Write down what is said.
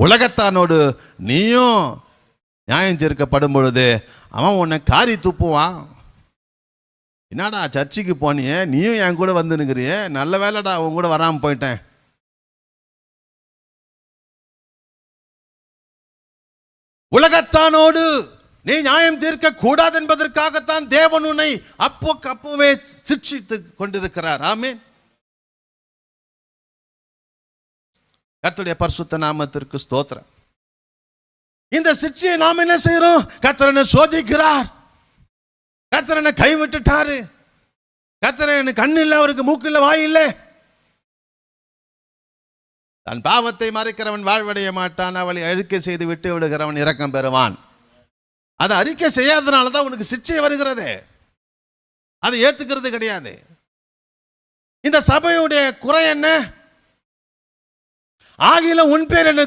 உலகத்தானோடு நீயும் நியாயம் சேர்க்கப்படும் பொழுது அவன் உன்னை காரி துப்புவான். என்னடா சர்ச்சுக்கு போனியே? நீயும் என் கூட வந்து நிற்கிறியே நல்ல வேலைடா உன் கூட வராமல் போயிட்டேன். உலகத்தானோடு நீ நியாயம் தீர்க்க கூடாது என்பதற்காகத்தான் தேவன் உன்னை அப்போ அப்போவே சிக்ஷித்து கொண்டிருக்கிறார். ஆமீன். கர்த்தருடைய பரிசுத்த நாமத்திற்கு ஸ்தோத்திரம். இந்த சிக்ஷையை நாம் என்ன செய்யறோம் கர்த்தரனை சோதிக்கிறார். கர்த்தரனை கைவிட்டுட்டாரு. கர்த்தரன் கண்ணு இல்லை அவருக்கு மூக்கு இல்லை வாய் இல்லை. தன் பாவத்தை மறைக்கிறவன் வாழ்வடைய மாட்டான் அவளை அழிக்கை செய்து விட்டு விடுகிறவன் இரக்கம் பெறுவான். அதை அறிக்கை செய்யாதனால தான் உனக்கு சிக்ஷை வருகிறது. அதை ஏத்துக்கிறது கிடையாது. இந்த சபையுடைய குறை என்ன? ஆகில உன் பேர் எனக்கு